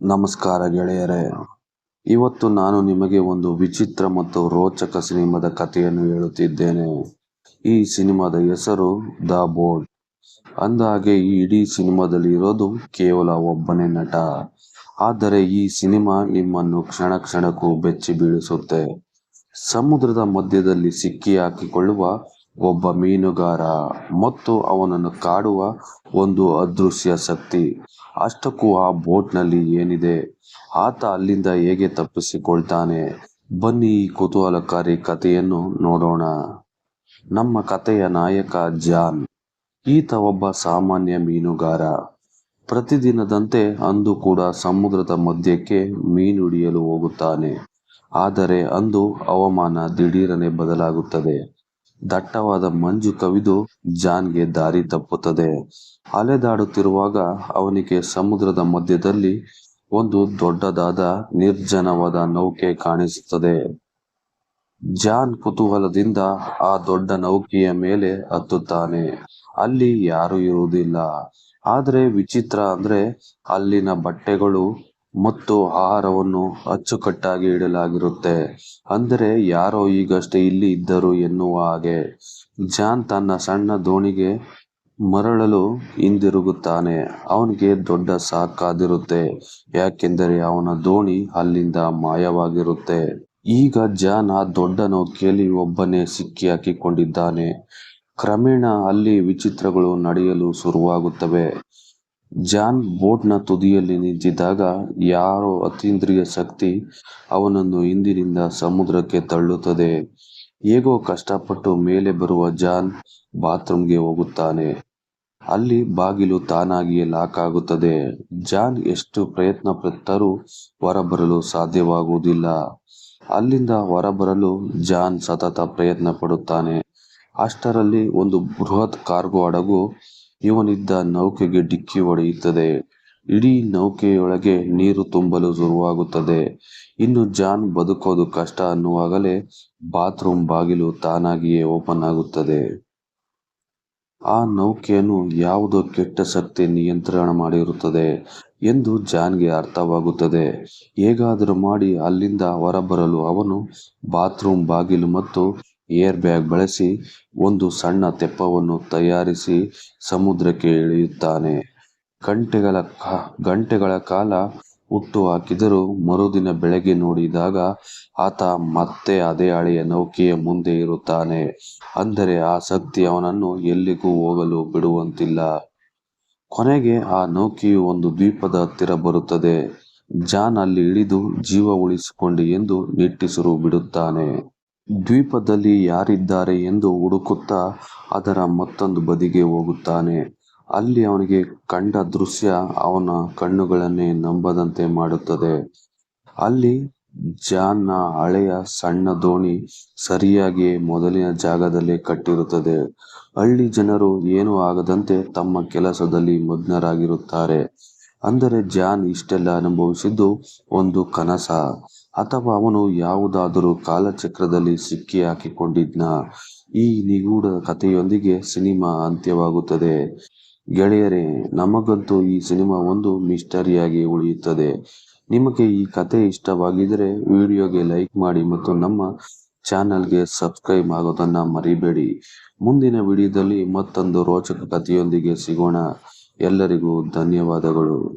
ನಮಸ್ಕಾರ ಗೆಳೆಯರೇ. ಇವತ್ತು ನಾನು ನಿಮಗೆ ಒಂದು ವಿಚಿತ್ರ ಮತ್ತು ರೋಚಕ ಸಿನಿಮಾದ ಕಥೆಯನ್ನು ಹೇಳುತ್ತಿದ್ದೇನೆ. ಈ ಸಿನಿಮಾದ ಹೆಸರು ದ ಬೋರ್ಡ್. ಅಂದಾಗೆ ಈ ಇಡೀ ಸಿನಿಮಾದಲ್ಲಿ ಇರೋದು ಕೇವಲ ಒಬ್ಬನೇ ನಟ. ಆದರೆ ಈ ಸಿನಿಮಾ ನಿಮ್ಮನ್ನು ಕ್ಷಣ ಕ್ಷಣಕ್ಕೂ ಬೆಚ್ಚಿ ಬೀಳಿಸುತ್ತೆ. ಸಮುದ್ರದ ಮಧ್ಯದಲ್ಲಿ ಸಿಕ್ಕಿ ಹಾಕಿಕೊಳ್ಳುವ ಒಬ್ಬ ಮೀನುಗಾರ ಮತ್ತು ಅವನನ್ನು ಕಾಡುವ ಒಂದು ಅದೃಶ್ಯ ಶಕ್ತಿ. ಅಷ್ಟಕ್ಕೂ ಆ ಬೋಟ್ನಲ್ಲಿ ಏನಿದೆ, ಆತ ಅಲ್ಲಿಂದ ಹೇಗೆ ತಪ್ಪಿಸಿಕೊಳ್ತಾನೆ? ಬನ್ನಿ ಈ ಕುತೂಹಲಕಾರಿ ಕಥೆಯನ್ನು ನೋಡೋಣ. ನಮ್ಮ ಕಥೆಯ ನಾಯಕ ಜಾನ್. ಈತ ಒಬ್ಬ ಸಾಮಾನ್ಯ ಮೀನುಗಾರ. ಪ್ರತಿದಿನದಂತೆ ಅಂದು ಕೂಡ ಸಮುದ್ರದ ಮಧ್ಯಕ್ಕೆ ಮೀನು ಹಿಡಿಯಲು ಹೋಗುತ್ತಾನೆ. ಆದರೆ ಅಂದು ಹವಾಮಾನ ದಿಢೀರನೆ ಬದಲಾಗುತ್ತದೆ. ದಟ್ಟವಾದ ಮಂಜು ಕವಿದು ಜಾನ್ಗೆ ದಾರಿ ತಪ್ಪುತ್ತದೆ. ಅಲೆದಾಡುತ್ತಿರುವಾಗ ಅವನಿಗೆ ಸಮುದ್ರದ ಮಧ್ಯದಲ್ಲಿ ಒಂದು ದೊಡ್ಡದಾದ ನಿರ್ಜನವಾದ ನೌಕೆ ಕಾಣಿಸುತ್ತದೆ. ಜಾನ್ ಕುತೂಹಲದಿಂದ ಆ ದೊಡ್ಡ ನೌಕೆಯ ಮೇಲೆ ಹತ್ತುತ್ತಾನೆ. ಅಲ್ಲಿ ಯಾರು ಇರುವುದಿಲ್ಲ. ಆದ್ರೆ ವಿಚಿತ್ರ ಅಂದ್ರೆ ಅಲ್ಲಿನ ಬಟ್ಟೆಗಳು ಮತ್ತು ಆಹಾರವನ್ನು ಅಚ್ಚುಕಟ್ಟಾಗಿ ಇಡಲಾಗಿರುತ್ತೆ. ಅಂದರೆ ಯಾರೋ ಈಗಷ್ಟೇ ಇಲ್ಲಿ ಇದ್ದರು ಎನ್ನುವ ಹಾಗೆ. ಜಾನ್ ತನ್ನ ಸಣ್ಣ ದೋಣಿಗೆ ಮರಳಲು ಹಿಂದಿರುಗುತ್ತಾನೆ. ಅವನಿಗೆ ದೊಡ್ಡ ಸಾಕಾದಿರುತ್ತೆ. ಯಾಕೆಂದರೆ ಅವನ ದೋಣಿ ಅಲ್ಲಿಂದ ಮಾಯವಾಗಿರುತ್ತೆ. ಈಗ ಜಾನ್ ಆ ದೊಡ್ಡ ನೌಕೆಯಲ್ಲಿ ಒಬ್ಬನೇ ಸಿಕ್ಕಿ ಹಾಕಿಕೊಂಡಿದ್ದಾನೆ. ಕ್ರಮೇಣ ಅಲ್ಲಿ ವಿಚಿತ್ರಗಳು ನಡೆಯಲು ಶುರುವಾಗುತ್ತವೆ. ಜಾನ್ ಬೋಟ್ನ ತುದಿಯಲ್ಲಿ ನಿಂತಿದ್ದಾಗ ಯಾರೋ ಅತೀಂದ್ರಿಯ ಶಕ್ತಿ ಅವನನ್ನು ಹಿಂದಿನಿಂದ ಸಮುದ್ರಕ್ಕೆ ತಳ್ಳುತ್ತದೆ. ಹೇಗೋ ಕಷ್ಟಪಟ್ಟು ಮೇಲೆ ಬರುವ ಜಾನ್ ಬಾತ್ರೂಮ್ಗೆ ಹೋಗುತ್ತಾನೆ. ಅಲ್ಲಿ ಬಾಗಿಲು ತಾನಾಗಿಯೇ ಲಾಕ್ ಆಗುತ್ತದೆ. ಜಾನ್ ಎಷ್ಟು ಪ್ರಯತ್ನ ಪಟ್ಟರೂ ಹೊರಬರಲು ಸಾಧ್ಯವಾಗುವುದಿಲ್ಲ. ಅಲ್ಲಿಂದ ಹೊರಬರಲು ಜಾನ್ ಸತತ ಪ್ರಯತ್ನ ಪಡುತ್ತಾನೆ ಅಷ್ಟರಲ್ಲಿ ಒಂದು ಬೃಹತ್ ಕಾರ್ಗೋ ಹಡಗು ಇವನಿದ್ದ ನೌಕೆಗೆ ಡಿಕ್ಕಿ ಹೊಡೆಯುತ್ತದೆ. ಇಡೀ ನೌಕೆಯೊಳಗೆ ನೀರು ತುಂಬಲು ಶುರುವಾಗುತ್ತದೆ. ಇನ್ನು ಜಾನ್ ಬದುಕೋದು ಕಷ್ಟ ಅನ್ನುವಾಗಲೇ ಬಾತ್ರೂಮ್ ಬಾಗಿಲು ತಾನಾಗಿಯೇ ಓಪನ್ ಆಗುತ್ತದೆ. ಆ ನೌಕೆಯನ್ನು ಯಾವುದೋ ಕೆಟ್ಟ ಶಕ್ತಿ ನಿಯಂತ್ರಣ ಮಾಡಿರುತ್ತದೆ ಎಂದು ಜಾನ್ಗೆ ಅರ್ಥವಾಗುತ್ತದೆ. ಹೇಗಾದರೂ ಮಾಡಿ ಅಲ್ಲಿಂದ ಹೊರಬರಲು ಅವನು ಬಾತ್ರೂಮ್ ಬಾಗಿಲು ಮತ್ತು ಏರ್ ಬ್ಯಾಗ್ ಬಳಸಿ ಒಂದು ಸಣ್ಣ ತೆಪ್ಪವನ್ನು ತಯಾರಿಸಿ ಸಮುದ್ರಕ್ಕೆ ಇಳಿಯುತ್ತಾನೆ ಗಂಟೆಗಳ ಗಂಟೆಗಳ ಕಾಲ ಹುಟ್ಟು ಹಾಕಿದರೂ ಮರುದಿನ ಬೆಳಗ್ಗೆ ನೋಡಿದಾಗ ಆತ ಮತ್ತೆ ಅದೇ ಹಳೆಯ ನೌಕೆಯ ಮುಂದೆ ಇರುತ್ತಾನೆ. ಅಂದರೆ ಆ ಶಕ್ತಿ ಅವನನ್ನು ಎಲ್ಲಿಗೂ ಹೋಗಲು ಬಿಡುವಂತಿಲ್ಲ. ಕೊನೆಗೆ ಆ ನೌಕೆಯು ಒಂದು ದ್ವೀಪದ ಹತ್ತಿರ ಬರುತ್ತದೆ. ಜಾನ್ ಅಲ್ಲಿ ಇಳಿದು ಜೀವ ಉಳಿಸಿಕೊಂಡಿ ಎಂದು ನಿಟ್ಟುಸಿರು ಬಿಡುತ್ತಾನೆ. ದ್ವೀಪದಲ್ಲಿ ಯಾರಿದ್ದಾರೆ ಎಂದು ಹುಡುಕುತ್ತಾ ಅದರ ಮತ್ತೊಂದು ಬದಿಗೆ ಹೋಗುತ್ತಾನೆ. ಅಲ್ಲಿ ಅವನಿಗೆ ಕಂಡ ದೃಶ್ಯ ಅವನ ಕಣ್ಣುಗಳನ್ನೇ ನಂಬದಂತೆ ಮಾಡುತ್ತದೆ. ಅಲ್ಲಿ ಜಾನ್ನ ಹಳೆಯ ಸಣ್ಣ ದೋಣಿ ಸರಿಯಾಗಿ ಮೊದಲಿನ ಜಾಗದಲ್ಲೇ ಕಟ್ಟಿರುತ್ತದೆ. ಹಳ್ಳಿ ಜನರು ಏನೂ ಆಗದಂತೆ ತಮ್ಮ ಕೆಲಸದಲ್ಲಿ ಮಗ್ನರಾಗಿರುತ್ತಾರೆ. ಅಂದರೆ ಜಾನ್ ಇಷ್ಟೆಲ್ಲ ಅನುಭವಿಸಿದ್ದು ಒಂದು ಕನಸ. ಅಥವಾ ಅವನು ಯಾವುದಾದರೂ ಕಾಲಚಕ್ರದಲ್ಲಿ ಸಿಕ್ಕಿ ಹಾಕಿಕೊಂಡಿದ್ನ? ಈ ನಿಗೂಢ ಕಥೆಯೊಂದಿಗೆ ಸಿನಿಮಾ ಅಂತ್ಯವಾಗುತ್ತದೆ. ಗೆಳೆಯರೇ, ನಮಗಂತೂ ಈ ಸಿನಿಮಾ ಒಂದು ಮಿಸ್ಟರಿಯಾಗಿ ಉಳಿಯುತ್ತದೆ. ನಿಮಗೆ ಈ ಕಥೆ ಇಷ್ಟವಾಗಿದ್ದರೆ ವಿಡಿಯೋಗೆ ಲೈಕ್ ಮಾಡಿ ಮತ್ತು ನಮ್ಮ ಚಾನಲ್ಗೆ ಸಬ್ಸ್ಕ್ರೈಬ್ ಆಗೋದನ್ನ ಮರಿಬೇಡಿ. ಮುಂದಿನ ವಿಡಿಯೋದಲ್ಲಿ ಮತ್ತೊಂದು ರೋಚಕ ಕಥೆಯೊಂದಿಗೆ ಸಿಗೋಣ. ಎಲ್ಲರಿಗೂ ಧನ್ಯವಾದಗಳು.